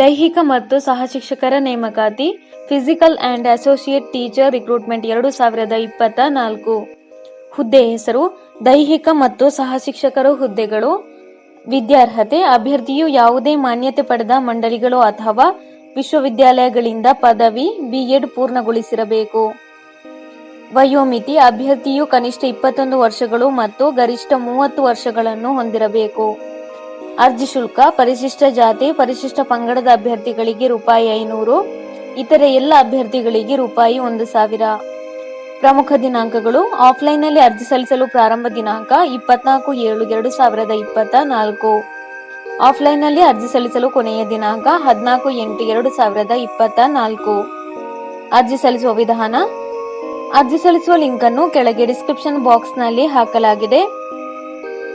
ದೈಹಿಕ ಮತ್ತು ಸಹಶಿಕ್ಷಕರ ನೇಮಕಾತಿ, physical and associate teacher recruitment ಎರಡು ಸಾವಿರದ ಇಪ್ಪತ್ತ ನಾಲ್ಕು. ಹುದ್ದೆ ಹೆಸರು, ದೈಹಿಕ ಮತ್ತು ಸಹಶಿಕ್ಷಕರ ಹುದ್ದೆಗಳು. ವಿದ್ಯಾರ್ಹತೆ, ಅಭ್ಯರ್ಥಿಯು ಯಾವುದೇ ಮಾನ್ಯತೆ ಪಡೆದ ಮಂಡಳಿಗಳು ಅಥವಾ ವಿಶ್ವವಿದ್ಯಾಲಯಗಳಿಂದ ಪದವಿ ಬಿಎಡ್ ಪೂರ್ಣಗೊಳಿಸಿರಬೇಕು. ವಯೋಮಿತಿ, ಅಭ್ಯರ್ಥಿಯು ಕನಿಷ್ಠ ಇಪ್ಪತ್ತೊಂದು ವರ್ಷಗಳು ಮತ್ತು ಗರಿಷ್ಠ ಮೂವತ್ತು ವರ್ಷಗಳನ್ನು ಹೊಂದಿರಬೇಕು. ಅರ್ಜಿ ಶುಲ್ಕ, ಪರಿಶಿಷ್ಟ ಜಾತಿ, ಪರಿಶಿಷ್ಟ ಪಂಗಡದ ಅಭ್ಯರ್ಥಿಗಳಿಗೆ ರೂಪಾಯಿ ಐನೂರು, ಇತರೆ ಎಲ್ಲ ಅಭ್ಯರ್ಥಿಗಳಿಗೆ ರೂಪಾಯಿ ಒಂದು ಸಾವಿರ. ಪ್ರಮುಖ ದಿನಾಂಕಗಳು, ಆಫ್ಲೈನ್ನಲ್ಲಿ ಅರ್ಜಿ ಸಲ್ಲಿಸಲು ಪ್ರಾರಂಭ ದಿನಾಂಕ ಇಪ್ಪತ್ನಾಲ್ಕು ಏಳು ಎರಡು ಸಾವಿರದ ಇಪ್ಪತ್ತ ನಾಲ್ಕು. ಆಫ್ಲೈನ್ನಲ್ಲಿ ಅರ್ಜಿ ಸಲ್ಲಿಸಲು ಕೊನೆಯ ದಿನಾಂಕ ಹದಿನಾಲ್ಕು ಎಂಟು ಎರಡು ಸಾವಿರದ ಇಪ್ಪತ್ತ ನಾಲ್ಕು. ಅರ್ಜಿ ಸಲ್ಲಿಸುವ ವಿಧಾನ, ಅರ್ಜಿ ಸಲ್ಲಿಸುವ ಲಿಂಕ್ ಅನ್ನು ಕೆಳಗೆ ಡಿಸ್ಕ್ರಿಪ್ಷನ್ ಬಾಕ್ಸ್ನಲ್ಲಿ ಹಾಕಲಾಗಿದೆ.